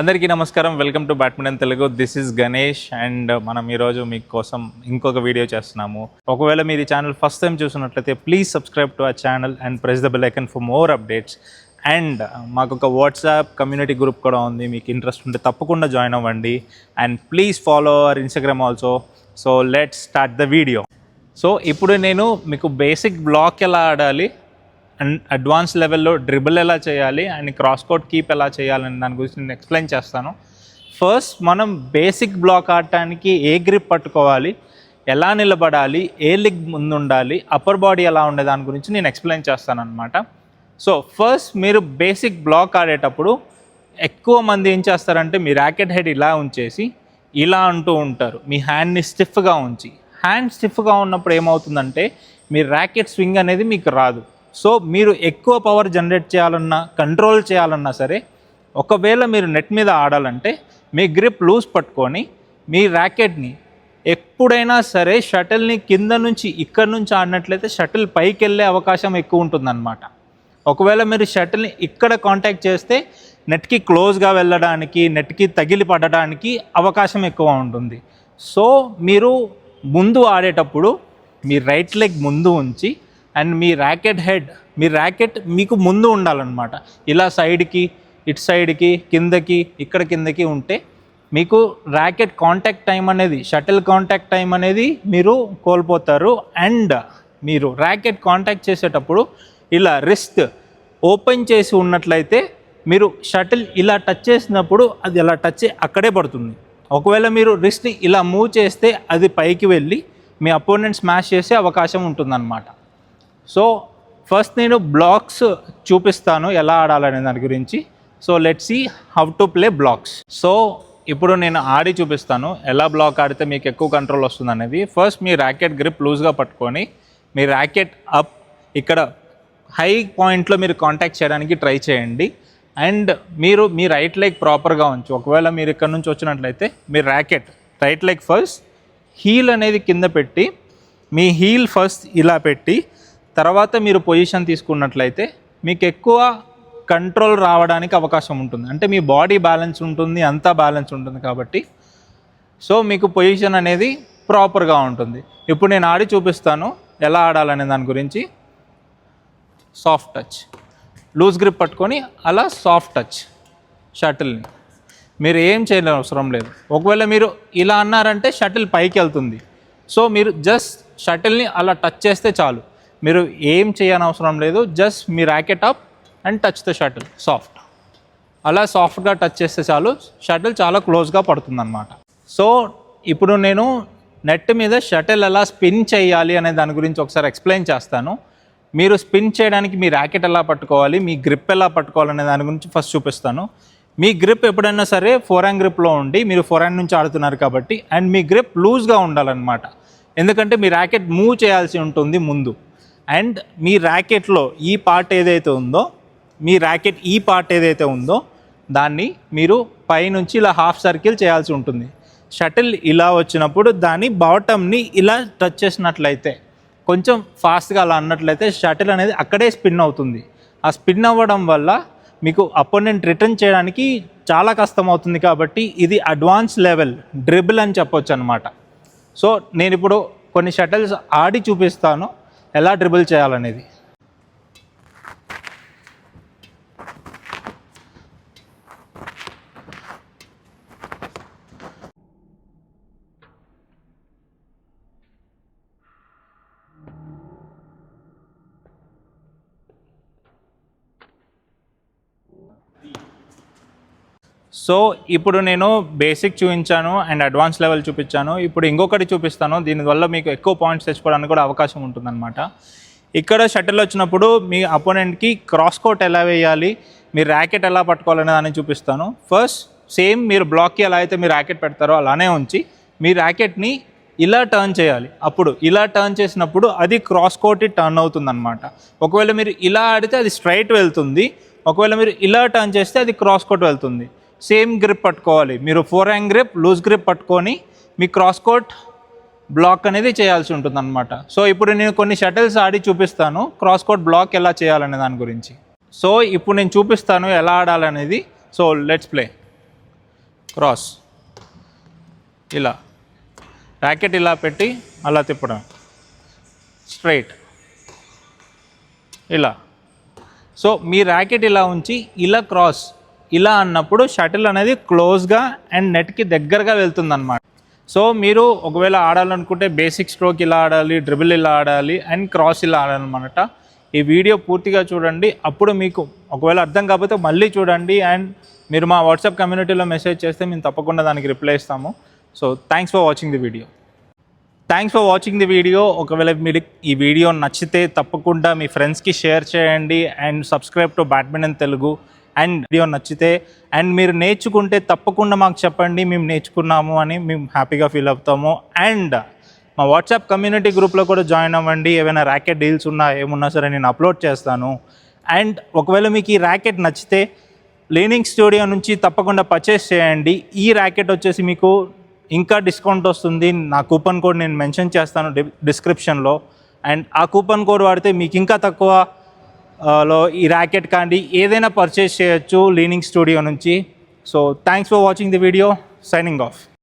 అందరికీ నమస్కారం. Welcome to badminton Telugu this is Ganesh and మనం ఈరోజు మీకోసం ఇంకొక వీడియో చేస్తున్నాము. ఒకవేళ మీరు ఈ ఛానల్ ఫస్ట్ టైం చూసినట్లయితే ప్లీజ్ సబ్స్క్రైబ్ టు ఆ channel and press the bell icon for more updates and మాకు ఒక వాట్సాప్ కమ్యూనిటీ గ్రూప్ కూడా ఉంది. మీకు ఇంట్రెస్ట్ ఉంటే తప్పకుండా జాయిన్ అవ్వండి. And please follow our Instagram also so let start the video so ఇప్పుడు నేను మీకు బేసిక్ బ్లాక్ ఎలా ఆడాలి? అండ్ అడ్వాన్స్ లెవెల్లో డ్రిబుల్ ఎలా చేయాలి అండ్ క్రాస్ కోట్ కీప్ ఎలా చేయాలని దాని గురించి నేను ఎక్స్ప్లెయిన్ చేస్తాను. ఫస్ట్ మనం బేసిక్ బ్లాక్ ఆడటానికి ఏ గ్రిప్ పట్టుకోవాలి ఎలా నిలబడాలి ఏ లిగ్ ముందు ఉండాలి అప్పర్ బాడీ ఎలా ఉండే దాని గురించి నేను ఎక్స్ప్లెయిన్ చేస్తాను అనమాట సో ఫస్ట్ మీరు బేసిక్ బ్లాక్ ఆడేటప్పుడు ఎక్కువ మంది ఏం చేస్తారంటే మీ ర్యాకెట్ హెడ్ ఇలా ఉంచేసి ఇలా అంటూ ఉంటారు. మీ హ్యాండ్ని స్టిఫ్గా ఉంచి. హ్యాండ్ స్టిఫ్గా ఉన్నప్పుడు ఏమవుతుందంటే మీ ర్యాకెట్ స్వింగ్ అనేది మీకు రాదు. సో మీరు ఎక్కువ పవర్ జనరేట్ చేయాలన్నా కంట్రోల్ చేయాలన్నా సరే ఒకవేళ మీరు నెట్ మీద ఆడాలంటే మీ గ్రిప్ లూజ్ పట్టుకొని మీ ర్యాకెట్ని ఎప్పుడైనా సరే షటిల్ని కింద నుంచి ఇక్కడ నుంచి ఆడినట్లయితే షటిల్ పైకి వెళ్ళే అవకాశం ఎక్కువ ఉంటుందన్నమాట. ఒకవేళ మీరు షటిల్ని ఇక్కడ కాంటాక్ట్ చేస్తే నెట్కి క్లోజ్గా వెళ్ళడానికి నెట్కి తగిలి పడడానికి అవకాశం ఎక్కువ ఉంటుంది. సో మీరు ముందు ఆడేటప్పుడు మీ రైట్ లెగ్ ముందు ఉంచి అండ్ మీ ర్యాకెట్ హెడ్ మీ ర్యాకెట్ మీకు ముందు ఉండాలన్నమాట. ఇలా సైడ్కి ఇటు సైడ్కి కిందకి ఇక్కడ కిందకి ఉంటే మీకు ర్యాకెట్ కాంటాక్ట్ టైం అనేది షటిల్ కాంటాక్ట్ టైం అనేది మీరు కోల్పోతారు. అండ్ మీరు ర్యాకెట్ కాంటాక్ట్ చేసేటప్పుడు ఇలా రిస్ట్ ఓపెన్ చేసి ఉన్నట్లయితే మీరు షటిల్ ఇలా టచ్ చేసినప్పుడు అది ఇలా టచ్ అక్కడే పడుతుంది. ఒకవేళ మీరు రిస్క్ ఇలా మూవ్ చేస్తే అది పైకి వెళ్ళి మీ అపోనెంట్ స్మాష్ చేసే అవకాశం ఉంటుందన్నమాట. సో ఫస్ట్ నేను బ్లాక్స్ చూపిస్తాను ఎలా ఆడాలనే దాని గురించి. So let see how to play blocks so ఇప్పుడు నేను ఆడి చూపిస్తాను. ఎలా బ్లాక్ ఆడితే మీకు ఎక్కువ కంట్రోల్ వస్తుంది అనేది ఫస్ట్ మీ ర్యాకెట్ గ్రిప్ లూజ్గా పట్టుకొని మీ ర్యాకెట్ అప్ ఇక్కడ హై పాయింట్లో మీరు కాంటాక్ట్ చేయడానికి ట్రై చేయండి. అండ్ మీరు మీ రైట్ లెగ్ ప్రాపర్గా ఉంచు. ఒకవేళ మీరు ఇక్కడ నుంచి వచ్చినట్లయితే మీ racket right leg first heel అనేది కింద పెట్టి మీ హీల్ ఫస్ట్ ఇలా పెట్టి తర్వాత మీరు పొజిషన్ తీసుకున్నట్లయితే మీకు ఎక్కువ కంట్రోల్ రావడానికి అవకాశం ఉంటుంది. అంటే మీ బాడీ బ్యాలెన్స్ ఉంటుంది అంతా బ్యాలెన్స్ ఉంటుంది కాబట్టి. సో మీకు పొజిషన్ అనేది ప్రాపర్గా ఉంటుంది. ఇప్పుడు నేను ఆడి చూపిస్తాను ఎలా ఆడాలనే దాని గురించి. సాఫ్ట్ టచ్ లూజ్ గ్రిప్ పట్టుకొని అలా సాఫ్ట్ టచ్ షటిల్ని మీరు ఏం చేయలేని అవసరం లేదు. ఒకవేళ మీరు ఇలా అన్నారంటే షటిల్ పైకి వెళ్తుంది. సో మీరు జస్ట్ షటిల్ని అలా టచ్ చేస్తే చాలు. మీరు ఏం చేయనవసరం లేదు. Just me racket up and touch the shuttle soft అలా సాఫ్ట్గా టచ్ చేస్తే చాలు. షటిల్ చాలా క్లోజ్గా పడుతుంది అనమాట సో ఇప్పుడు నేను నెట్ మీద షటిల్ ఎలా స్పిన్ చేయాలి అనే దాని గురించి ఒకసారి ఎక్స్ప్లెయిన్ చేస్తాను. మీరు స్పిన్ చేయడానికి మీ ర్యాకెట్ ఎలా పట్టుకోవాలి మీ గ్రిప్ ఎలా పట్టుకోవాలనే దాని గురించి ఫస్ట్ చూపిస్తాను. మీ గ్రిప్ ఎప్పుడైనా సరే ఫోర్ హ్యాండ్ గ్రిప్లో ఉండి మీరు ఫోర్ హ్యాండ్ నుంచి ఆడుతున్నారు కాబట్టి అండ్ మీ గ్రిప్ లూజ్గా ఉండాలన్నమాట. ఎందుకంటే మీ ర్యాకెట్ మూవ్ చేయాల్సి ఉంటుంది ముందు. అండ్ మీ ర్యాకెట్లో ఈ పార్ట్ ఏదైతే ఉందో మీ ర్యాకెట్ ఈ పార్ట్ ఏదైతే ఉందో దాన్ని మీరు పైనుంచి ఇలా హాఫ్ సర్కిల్ చేయాల్సి ఉంటుంది. షటిల్ ఇలా వచ్చినప్పుడు దాని బాటమ్ని ఇలా టచ్ చేసినట్లయితే కొంచెం ఫాస్ట్గా అలా అన్నట్లయితే షటిల్ అనేది అక్కడే స్పిన్ అవుతుంది. ఆ స్పిన్ అవ్వడం వల్ల మీకు అపోనెంట్ రిటర్న్ చేయడానికి చాలా కష్టం అవుతుంది కాబట్టి ఇది అడ్వాన్స్ లెవెల్ డ్రిబుల్ అని చెప్పొచ్చు అనమాట సో నేను ఇప్పుడు కొన్ని షటిల్స్ ఆడి చూపిస్తాను. ఎలా డ్రిబుల్ చేయాలనేది. సో ఇప్పుడు నేను బేసిక్ చూపించాను అండ్ అడ్వాన్స్ లెవెల్ చూపించాను. ఇప్పుడు ఇంకొకటి చూపిస్తాను. దీనివల్ల మీకు ఎక్కువ పాయింట్స్ తెచ్చుకోవడానికి కూడా అవకాశం ఉంటుందన్నమాట. ఇక్కడ షటిల్ వచ్చినప్పుడు మీ అపోనెంట్కి క్రాస్ కోట్ ఎలా వేయాలి మీ ర్యాకెట్ ఎలా పట్టుకోవాలనే దాన్ని చూపిస్తాను. ఫస్ట్ సేమ్ మీరు బ్లాక్కి ఎలా అయితే మీరు ర్యాకెట్ పెడతారో అలానే ఉంచి మీ ర్యాకెట్ని ఇలా టర్న్ చేయాలి. అప్పుడు ఇలా టర్న్ చేసినప్పుడు అది క్రాస్ కోటి టర్న్ అవుతుందన్నమాట. ఒకవేళ మీరు ఇలా ఆడితే అది స్ట్రైట్ వెళ్తుంది. ఒకవేళ మీరు ఇలా టర్న్ చేస్తే అది క్రాస్ కోట్ వెళ్తుంది. సేమ్ గ్రిప్ పట్టుకోవాలి. మీరు forehand grip loose grip పట్టుకొని మీ క్రాస్ కోట్ బ్లాక్ అనేది చేయాల్సి ఉంటుంది అనమాట సో ఇప్పుడు నేను కొన్ని షటిల్స్ ఆడి చూపిస్తాను. క్రాస్ కోట్ బ్లాక్ ఎలా చేయాలనే దాని గురించి. సో ఇప్పుడు నేను చూపిస్తాను ఎలా ఆడాలనేది. So let's play. క్రాస్. ఇలా. ర్యాకెట్ ఇలా పెట్టి అలా తిప్పడం. స్ట్రైట్. ఇలా. సో మీ ర్యాకెట్ ఇలా ఉంచి ఇలా క్రాస్ ఇలా అన్నప్పుడు షటిల్ అనేది క్లోజ్గా అండ్ నెట్కి దగ్గరగా వెళ్తుంది అనమాట సో మీరు ఒకవేళ ఆడాలనుకుంటే బేసిక్ స్ట్రోక్ ఇలా ఆడాలి డ్రిబుల్ ఇలా ఆడాలి అండ్ క్రాస్ ఇలా ఆడాలన్నమాట. ఈ వీడియో పూర్తిగా చూడండి. అప్పుడు మీకు ఒకవేళ అర్థం కాకపోతే మళ్ళీ చూడండి అండ్ మీరు మా వాట్సాప్ కమ్యూనిటీలో మెసేజ్ చేస్తే మేము తప్పకుండా దానికి రిప్లై ఇస్తాము. So thanks for watching the video thanks for watching the video ఒకవేళ మీరు ఈ వీడియో నచ్చితే తప్పకుండా మీ ఫ్రెండ్స్కి షేర్ చేయండి and subscribe to badminton Telugu and video నచ్చితే అండ్ మీరు నేర్చుకుంటే తప్పకుండా మాకు చెప్పండి మేము నేర్చుకున్నాము అని మేము హ్యాపీగా ఫీల్ అవుతాము. అండ్ మా వాట్సాప్ కమ్యూనిటీ గ్రూప్లో కూడా జాయిన్ అవ్వండి. ఏమైనా ర్యాకెట్ డీల్స్ ఉన్నా ఏమున్నా సరే నేను అప్లోడ్ చేస్తాను. అండ్ ఒకవేళ మీకు ఈ ర్యాకెట్ నచ్చితే లీనింగ్ స్టూడియో నుంచి తప్పకుండా పర్చేస్ చేయండి. ఈ ర్యాకెట్ వచ్చేసి మీకు ఇంకా డిస్కౌంట్ వస్తుంది. నా కూపన్ కోడ్ నేను మెన్షన్ చేస్తాను డి డిస్క్రిప్షన్లో అండ్ ఆ కూపన్ కోడ్ వాడితే మీకు ఇంకా తక్కువ లో ఈ ర్యాకెట్ కానీ ఏదైనా పర్చేస్ చేయొచ్చు లీనింగ్ స్టూడియో నుంచి. So thanks for watching the video signing off